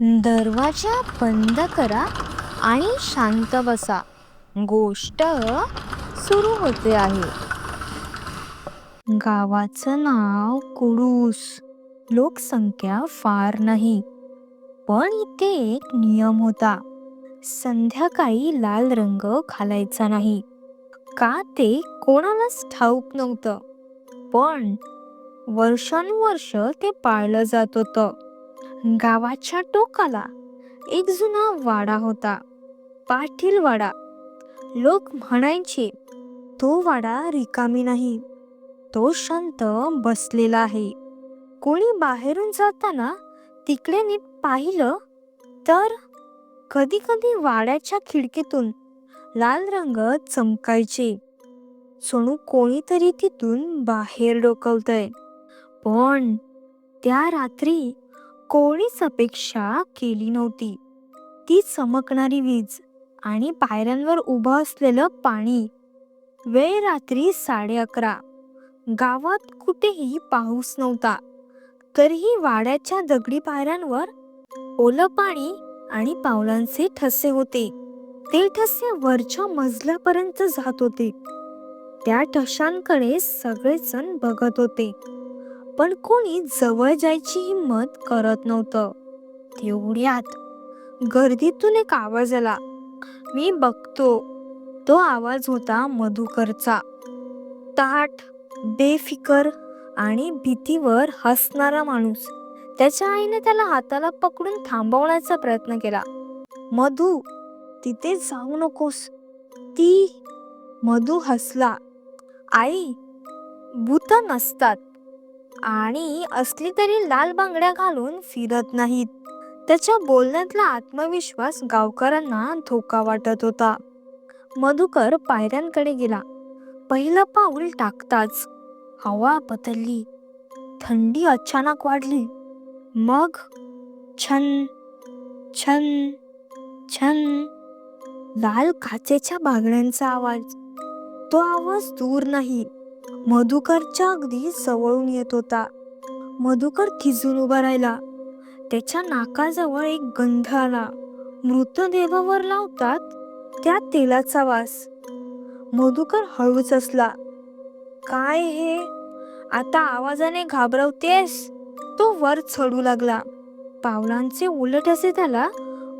दरवाजा बंद करा आणि शांत बसा. गोष्ट सुरू होते आहे. गावाचं नाव कुडूस. लोकसंख्या फार नाही पण इथे एक नियम होता. संध्याकाळी लाल रंग घालायचा नाही का ते कोणालाच ठाऊक नव्हतं. पण वर्षानुवर्ष ते पाळलं जात होतं. गावाच्या टोकाला एक जुना वाडा होता. पाटील वाडा. लोक म्हणायचे तो वाडा रिकामी नाही. तो शांत बसलेला आहे. कोणी बाहेरून जाताना तिकडे नीट पाहिलं तर कधी कधी वाड्याच्या खिडकीतून लाल रंग चमकायचे. सोनू कोणीतरी तिथून बाहेर डोकवतंय. पण त्या रात्री कोणीच अपेक्षा केली नव्हती. ती चमकणारी वीज आणि पायऱ्यांवर उभं असलेलं पाणी. वेळ रात्री साडे अकरा. गावात कुठेही पाऊस नव्हता. तरीही वाड्याच्या दगडी पायऱ्यांवर ओलं पाणी आणि पावलांचे ठसे होते. ते ठसे वरच्या मजल्यापर्यंत जात होते. त्या ठशांकडे सगळेजण बघत होते. पण कोणी जवळ जायची हिंमत करत नव्हतं. तेवढ्यात गर्दीतून एक आवाज आला. मी बघतो. तो आवाज होता मधुकरचा. ताठ बेफिकर आणि भीतीवर हसणारा माणूस. त्याच्या आईने त्याला हाताला पकडून थांबवण्याचा प्रयत्न केला. मधू तिथे जाऊ नकोस. ती? मधू हसला. आई भूत नसतात. आणि असली तरी लाल बांगड्या घालून फिरत नाहीत. त्याच्या बोलण्यातला आत्मविश्वास गावकऱ्यांना धोका वाटत होता. मधुकर पायऱ्यांकडे गेला. पहिलं पाऊल टाकताच. हवा बदलली. थंडी अचानक वाढली. मग? छन छन छन. लाल काचेच्या बागड्यांचा आवाज. तो आवाज दूर नाही. मधुकरच्या अगदी जवळून येत होता. मधुकर खिजून उभा राहिला. त्याच्या नाकाजवळ एक गंध आला. मृतदेहावर लावतात त्या तेलाचा वास. मधुकर हळूच असला काय हे? आता आवाजाने घाबरवतेस? तो वर चढू लागला. पावलांचे उलट असे त्याला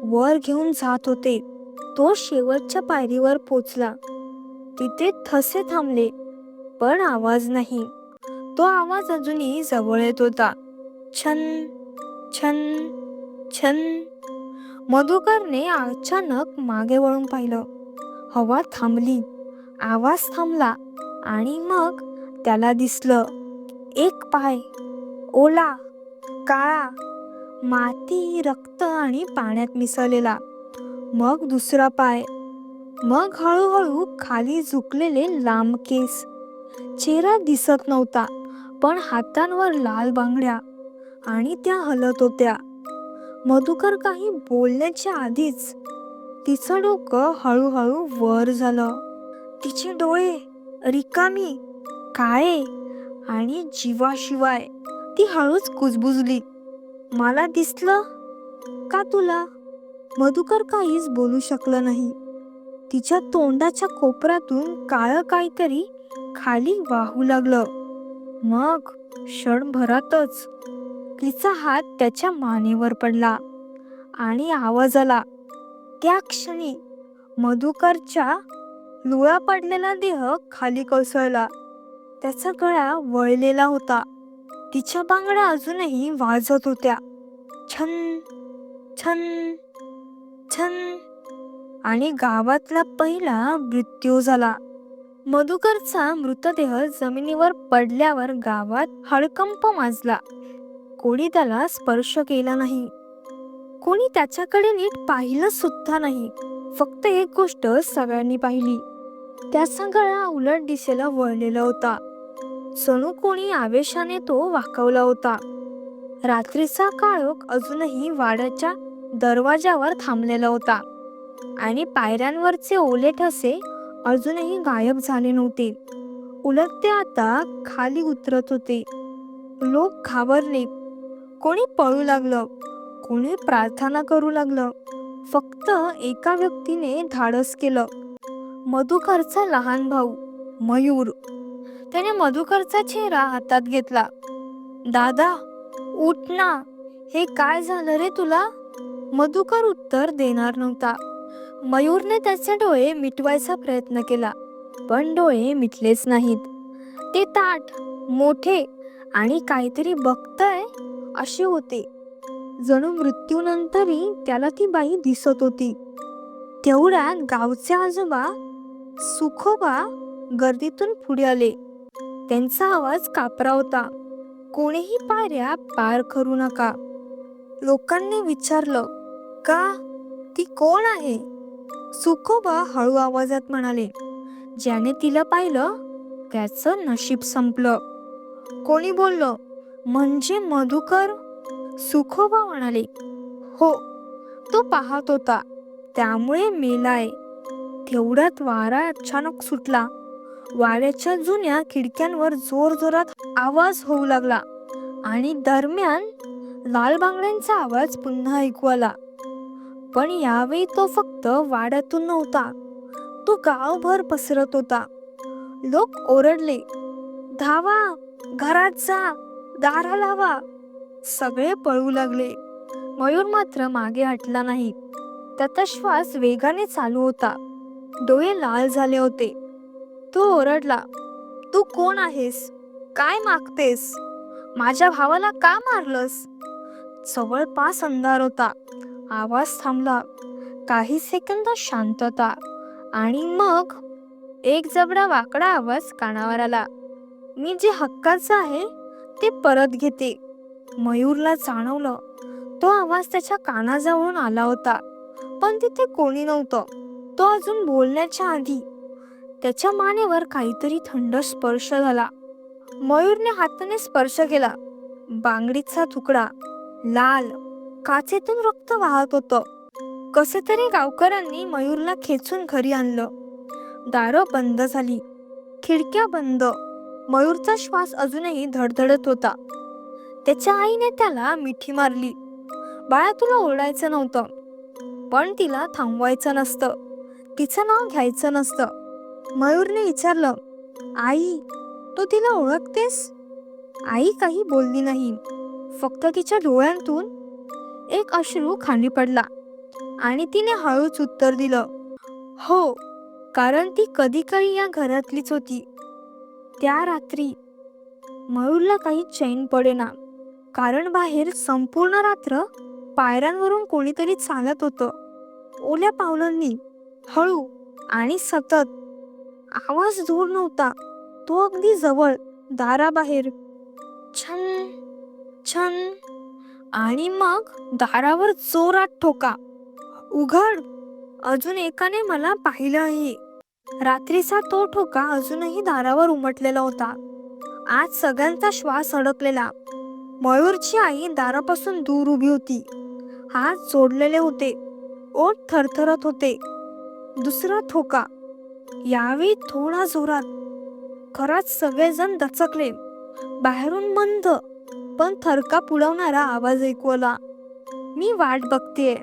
वर घेऊन जात होते. तो शेवटच्या पायरीवर पोचला. तिथे ठसे थांबले. पण आवाज नाही. तो आवाज अजूनही जवळ येत होता. छन छन छन. मधुकरने अचानक मागे वळून पाहिलं. हवा थांबली. आवाज थांबला आणि मग त्याला दिसलं. एक पाय. ओला काळा. माती रक्त आणि पाण्यात मिसळलेला. मग दुसरा पाय. मग हळूहळू खाली झुकलेले लांब केस. चेहरा दिसत नव्हता पण हातांवर लाल बांगड्या आणि त्या हलत होत्या. मधुकर काही बोलण्याच्या आधीच तिचं डोकं हळूहळू वर झालं. तिचे डोळे रिकामी काळे आणि जीवाशिवाय ती हळूच कुजबुजली. मला दिसलं का तुला? मधुकर काहीच बोलू शकलं नाही. तिच्या तोंडाच्या कोपऱ्यातून काळं काहीतरी खाली वाहू लागलं. मग क्षणभरातच तिचा हात त्याच्या मानेवर पडला आणि आवाज आला. त्या क्षणी मधुकरच्या लुळा पडलेला देह खाली कोसळला. त्याचा गळा वळलेला होता. तिच्या बांगड्या अजूनही वाजत होत्या. छन छन छन आणि गावातला पहिला मृत्यू झाला. मधुकरचा मृतदेह जमिनीवर पडल्यावर गावात हडकंप माजला. कोणी त्याला स्पर्श केला नाही. कोणी त्याच्याकडे नीट पाहिलं सुद्धा नाही. फक्त एक गोष्ट सगळ्यांनी पाहिली. त्याचा गळा उलट दिशेला वळलेला होता. सणू कोणी आवेशाने तो वाकवला होता. रात्रीचा काळोख अजूनही वाड्याच्या दरवाजावर थांबलेला होता. आणि पायऱ्यांवरचे ओले ठसे अजूनही गायब झाले नव्हते. उलट ते आता खाली उतरत होते. लोक घाबरले. कोणी पळू लागलं? कोणी प्रार्थना करू लागलं? फक्त एका व्यक्तीने धाडस केलं. मधुकरचा लहान भाऊ मयूर. त्याने मधुकरचा चेहरा हातात घेतला. दादा उठ ना. हे काय झालं रे तुला? मधुकर उत्तर देणार नव्हता. मयूरने त्याचे डोळे मिटवायचा प्रयत्न केला पण डोळे मिटलेच नाहीत. ते ताट मोठे आणि काहीतरी बघतय असे होते. जणू मृत्यूनंतरही त्याला ती बाई दिसत होती. तेवढ्यात गावचे आजोबा सुखोबा गर्दीतून पुढे आले. त्यांचा आवाज कापरा होता. कोणीही पायऱ्या पार करू नका. लोकांनी विचारलं का? ती कोण आहे? सुखोबा हळू आवाजात म्हणाले ज्याने तिला पाहिलं त्याचं नशीब संपलं. कोणी बोललं म्हणजे मधुकर? सुखोबा म्हणाले हो तो पाहत होता त्यामुळे मेलाय. तेवढ्यात वारा अचानक सुटला. वाऱ्याच्या जुन्या खिडक्यांवर जोर जोरात आवाज होऊ लागला आणि दरम्यान लाल बांगड्यांचा आवाज पुन्हा ऐकू आला. पण यावेळी तो फक्त वाड्यातून नव्हता. तो गावभर पसरत होता. लोक ओरडले धावा घरात जा दारा लावा. सगळे पळू लागले. मयूर मात्र मागे हटला नाही. त्याचा श्वास वेगाने चालू होता. डोळे लाल झाले होते. तो ओरडला तू कोण आहेस? काय मागतेस? माझ्या भावाला का मारलंस? जवळपास अंधार होता. आवाज थांबला. काही सेकंद शांतता आणि मग एक जबडा वाकडा आवाज कानावर आला. मी जे हक्काचं आहे ते परत घेते. मयूरला जाणवलं. तो आवाज त्याच्या कानाजवळून आला होता. पण तिथे कोणी नव्हतं. तो अजून बोलण्याच्या आधी. त्याच्या मानेवर काहीतरी थंड स्पर्श झाला. मयूरने हाताने स्पर्श केला. बांगडीचा तुकडा. लाल. काचेतून रक्त वाहत होतं. कसे तरी गावकऱ्यांनी मयूरला खेचून घरी आणलं. दारं बंद झाली. खिडक्या बंद. मयूरचा श्वास अजूनही धडधडत होता. त्याच्या आईने त्याला मिठी मारली. बाळा तुला ओरडायचं नव्हतं. पण तिला थांबवायचं नसतं. तिचं नाव घ्यायचं नसतं. मयूरने विचारलं आई तू तिला ओळखतेस? आई काही बोलली नाही. फक्त तिच्या डोळ्यांतून एक अश्रू खाली पडला आणि तिने हळूच उत्तर दिलं हो कारण ती कधी कधी या घरातलीच होती. त्या रात्री मयूरला काही चैन पडेना कारण बाहेर संपूर्ण रात्र पायऱ्यांवरून कोणीतरी चालत होतं. ओल्या पावलांनी हळू आणि सतत आवाज दूर नव्हता तो अगदी जवळ दाराबाहेर. छन छन आणि मग दारावर जोरात ठोका. उघड. अजून एकाने मला पाहिलं आहे रात्रीचा तो ठोका अजूनही दारावर उमटलेला होता. आज सगळ्यांचा श्वास अडकलेला. मयूरची आई दारापासून दूर उभी होती. हात जोडलेले होते. ओठ थरथरत होते. दुसरा ठोका. यावेळी थोडा जोरात. खरंच सगळेजण दचकले. बाहेरून मंद पण थरका पुळवणारा आवाज ऐकवला. मी वाट बघतेय.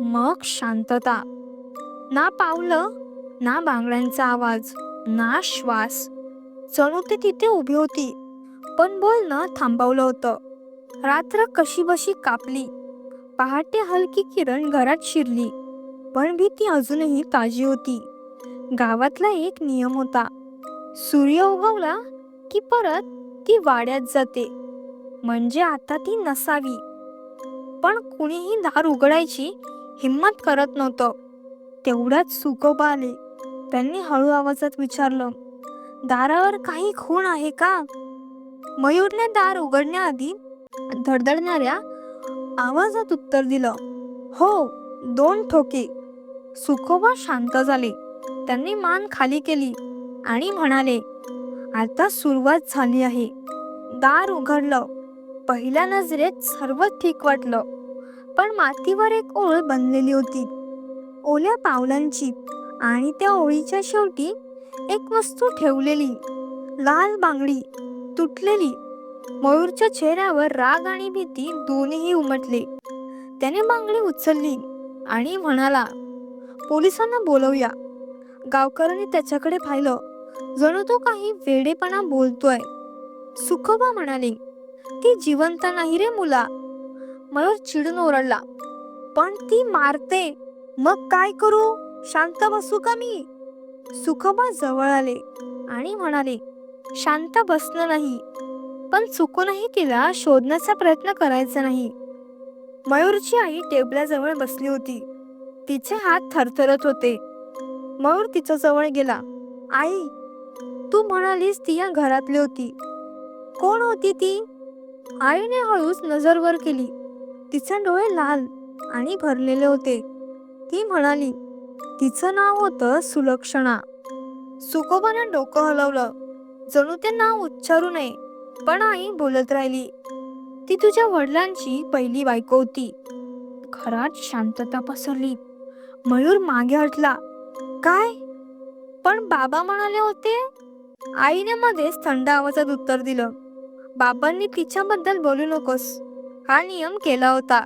मग शांतता. ना पावलं ना बांगड्यांचा आवाज ना श्वास. जणू ते तिथे उभी होती. पण बोलणं थांबवलं होतं. रात्र कशी बशी कापली. पहाटे हलकी किरण घरात शिरली. पण भीती अजूनही ताजी होती. गावातला एक नियम होता. सूर्य उगवला की परत ती वाड्यात जाते. म्हणजे आता ती नसावी. पण कुणीही दार उघडायची हिंमत करत नव्हतं. तेवढ्यात सुकोबा आले. त्यांनी हळू आवाजात विचारलं दारावर काही खूण आहे का? मयूरने दार उघडण्याआधी धडधडणाऱ्या आवाजात उत्तर दिलं हो दोन ठोके. सुखोबा शांत झाले. त्यांनी मान खाली केली आणि म्हणाले आता सुरुवात झाली आहे. दार उघडलं. पहिल्या नजरेत सर्व ठीक वाटलं. पण मातीवर एक ओळ बनलेली होती. ओल्या पावलांची आणि त्या ओळीच्या शेवटी एक वस्तू ठेवलेली. लाल बांगडी तुटलेली. मयूरच्या चेहऱ्यावर राग आणि भीती दोन्हीही उमटले. त्याने बांगडी उचलली आणि म्हणाला पोलिसांना बोलवूया. गावकऱ्यांनी त्याच्याकडे पाहिलं. जणू तो काही वेडेपणा बोलतोय. सुखोबा म्हणाले ती जिवंत नाही रे मुला. मयूर चिडून ओरडला. पण ती मारते. मग काय करू? शांत बसू का मी? सुखोबा जवळ आले आणि म्हणाले शांत बसणं नाही. पण चुकूनही तिला शोधण्याचा प्रयत्न करायचा नाही. मयूरची आई टेबलाजवळ बसली होती. तिचे हात थरथरत होते. मयूर तिच्या जवळ गेला. आई तू म्हणालीस ती या घरातली होती. कोण होती ती? आईने हळूच नजर वर केली. तिचे डोळे लाल आणि भरलेले होते. ती म्हणाली तिचं नाव होतं सुलक्षणा. सुकोबानं डोकं हलवलं. जणू ते नाव उच्चारू नये. पण आई बोलत राहिली ती तुझ्या वडिलांची पहिली बायको होती. घरात शांतता पसरली. मयूर मागे हटला. काय? पण बाबा म्हणाले होते? आईने मध्येच थंड आवाजात उत्तर दिलं. बाबांनी तिच्याबद्दल बोलू नकोस. हा नियम केला होता.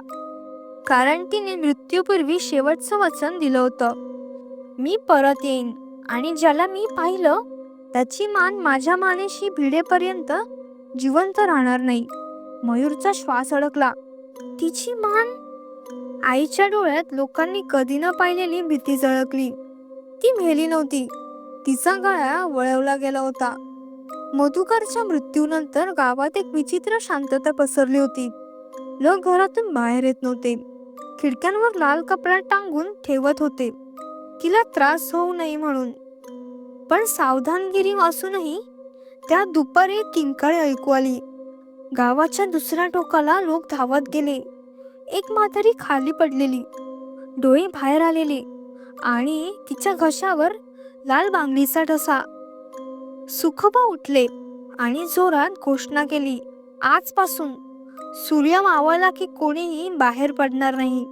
कारण तिने मृत्यूपूर्वी शेवटचं वचन दिलं होतं. मी परत येईन आणि ज्याला मी पाहिलं त्याची मान माझ्या मानेशी भिडेपर्यंत जिवंत राहणार नाही. मयूरचा श्वास अडकला. तिची मान? आईच्या डोळ्यात लोकांनी कधी न पाहिलेली भीती झळकली. ती मेली नव्हती. तिचा गळा वळवला गेला होता. मधुकरच्या मृत्यूनंतर गावात एक विचित्र शांतता पसरली होती. लोक घरातून बाहेर येत नव्हते. खिडक्यांवर लाल कपडा टांगून ठेवत होते. तिला त्रास होऊ नये म्हणून. पण सावधानगिरी असूनही त्या दुपारी किंकाळी ऐकू आली. गावाच्या दुसऱ्या टोकाला लोक धावत गेले. एक म्हातारी खाली पडलेली. डोळे बाहेर आलेले. आणि तिच्या घशावर लाल बांगडीचा ठसा. सुखबा उठले आणि जोरात घोषणा केली आजपासून सूर्य मावळला की कोणीही बाहेर पडणार नाही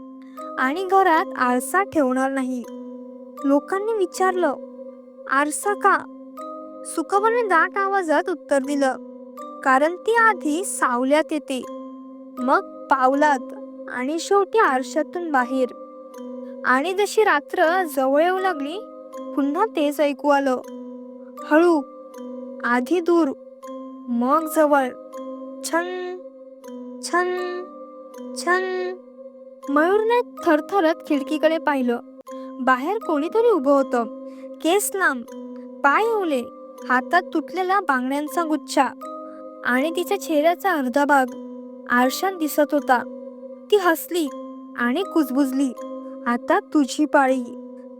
आणि घरात आरसा ठेवणार नाही. लोकांनी विचारलं आरसा का? सुखबाने दाट आवाजात उत्तर दिलं कारण ती आधी सावल्यात येते मग पावलात आणि शेवटी आरशातून बाहेर. आणि जशी रात्र जवळ येऊ लागली पुन्हा तेच ऐकू आलं हळू आधी दूर मग जवळ. छन छन छन. मयूरने थरथरत खिडकीकडे पाहिलं. बाहेर कोणीतरी उभं होतं. केस लांब पाय ओले हातात तुटलेला बांगड्यांचा गुच्छा आणि तिच्या चेहऱ्याचा अर्धा भाग आरशात दिसत होता. ती हसली आणि कुजबुजली. आता तुझी पाळी.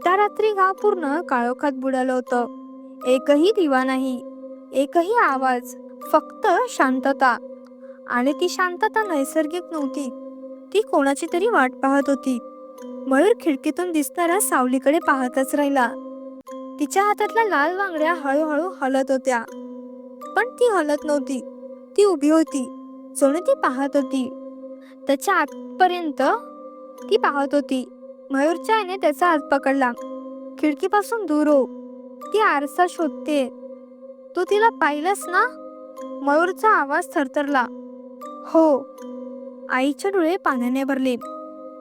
त्या रात्री गाव पूर्ण काळोखात बुडालं होतं. एकही दिवा नाही. एकही आवाज फक्त शांतता. आणि ती शांतता नैसर्गिक नव्हती. ती कोणाची तरी वाट पाहत होती. मयूर खिडकीतून दिसणाऱ्या सावलीकडे पाहतच राहिला. तिच्या हातातल्या लाल बांगड्या हळूहळू हलत होत्या. पण ती हलत नव्हती. ती उभी होती. जणू ती पाहत होती. त्याच्या आतपर्यंत ती पाहत होती. मयूरच्या आईने त्याचा हात पकडला. खिडकीपासून दूर हो. ती आरसा शोधते. तू तिला पाहिलंस ना? मयूरचा आवाज थरथरला. हो. आईचे डोळे पाण्याने भरले.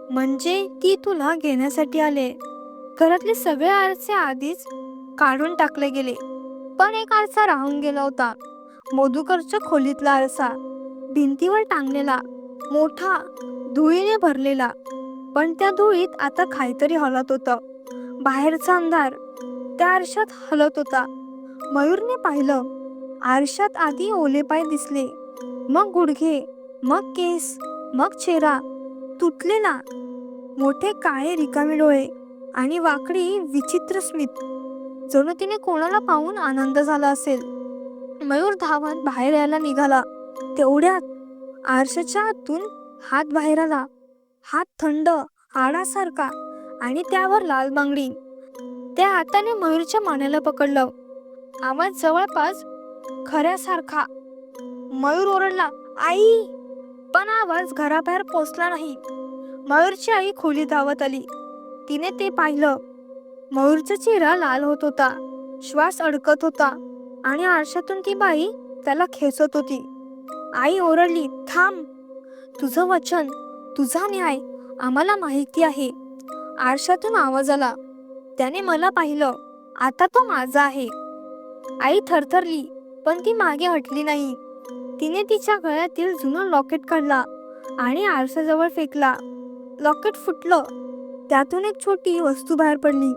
म्हणजे ती तुला घेण्यासाठी आले. घरातले सगळे आरसे आधीच काढून टाकले गेले. पण एक आरसा राहून गेला होता. मधुकरच्या खोलीतला आरसा. भिंतीवर टांगलेला. मोठा धुळीने भरलेला. पण त्या धुळीत आता काहीतरी हलत होतं. बाहेरचा अंधार. त्या आरशात हलत होता. मयूरने पाहिलं. आरशात आधी ओले पाय दिसले. मग गुडघे मग केस मग चेहरा. तुटलेला मोठे काळे रिकामे डोळे आणि वाकडी विचित्र स्मित. जणू तिने कोणाला पाहून आनंद झाला असेल. मयूर धावत बाहेर यायला निघाला. तेवढ्यात आरशाच्या आतून हात बाहेर आला. हात थंड आडासारखा आणि त्यावर लाल बांगडी. त्या हाताने मयूरच्या मानेला पकडलं. आवाज जवळपास खऱ्यासारखा. मयूर ओरडला आई! पण आवाज घराबाहेर पोचला नाही. मयूरची आई खोली धावत आली. तिने ते पाहिलं. मयूरचा चेहरा लाल होत होता श्वास अडकत होता आणि आरशातून ती बाई त्याला खेचत होती. आई ओरडली थांब तुझं वचन तुझा न्याय आम्हाला माहिती आहे. आरशातून आवाज आला. त्याने मला पाहिलं. आता तो माझा आहे. आई थरथरली पण ती मागे हटली नाही. तिने तिच्या गळ्यातील जुनं लॉकेट काढला आणि आरशाजवळ फेकला. लॉकेट फुटलं. त्यातून एक छोटी वस्तू बाहेर पडली.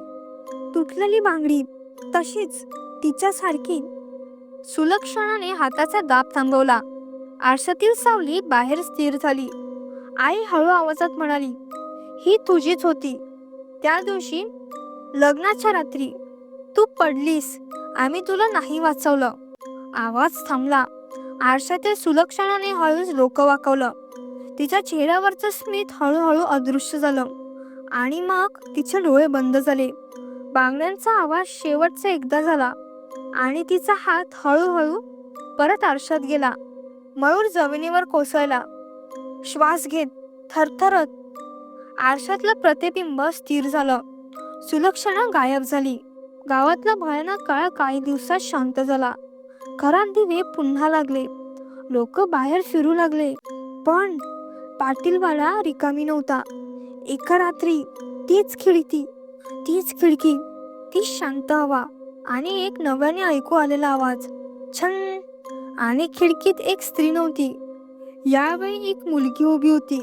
तुटलेली बांगडी. तशीच तिच्यासारखी सुलक्षणाने हाताचा दाब थांबवला. आरशातील सावली बाहेर स्थिर झाली. आई हळू आवाजात म्हणाली ही तुझीच होती. त्या दिवशी लग्नाच्या रात्री तू पडलीस. आम्ही तुला नाही वाचवलं. आवाज थांबला. आरशातील सुलक्षणाने हळूच डोकं वाकवलं. तिच्या चेहऱ्यावरचं स्मित हळूहळू अदृश्य झालं. आणि मग तिचे डोळे बंद झाले. बांगड्यांचा आवाज शेवटचा एकदा झाला. आणि तिचा हात हळूहळू परत आरशात गेला. मयूर जमिनीवर कोसळला. श्वास घेत थरथरत. आरशातलं प्रतिबिंब स्थिर झालं. सुलक्षणा गायब झाली. गावातला भयानक काळ काही दिवसात शांत झाला. घरात दिवे पुन्हा लागले. लोक बाहेर फिरू लागले. पण पाटीलवाडा रिकामी नव्हता. एका रात्री तीच खिडकी तीच खिडकी ती शांत हवा आणि एक नव्याने ऐकू आलेला आवाज. छन! आणि खिडकीत एक स्त्री नव्हती. यावेळी एक मुलगी उभी होती.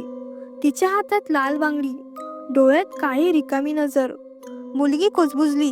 तिच्या हातात लाल बांगडी डोळ्यात काळी रिकामी नजर. मुलगी कुजबुजली.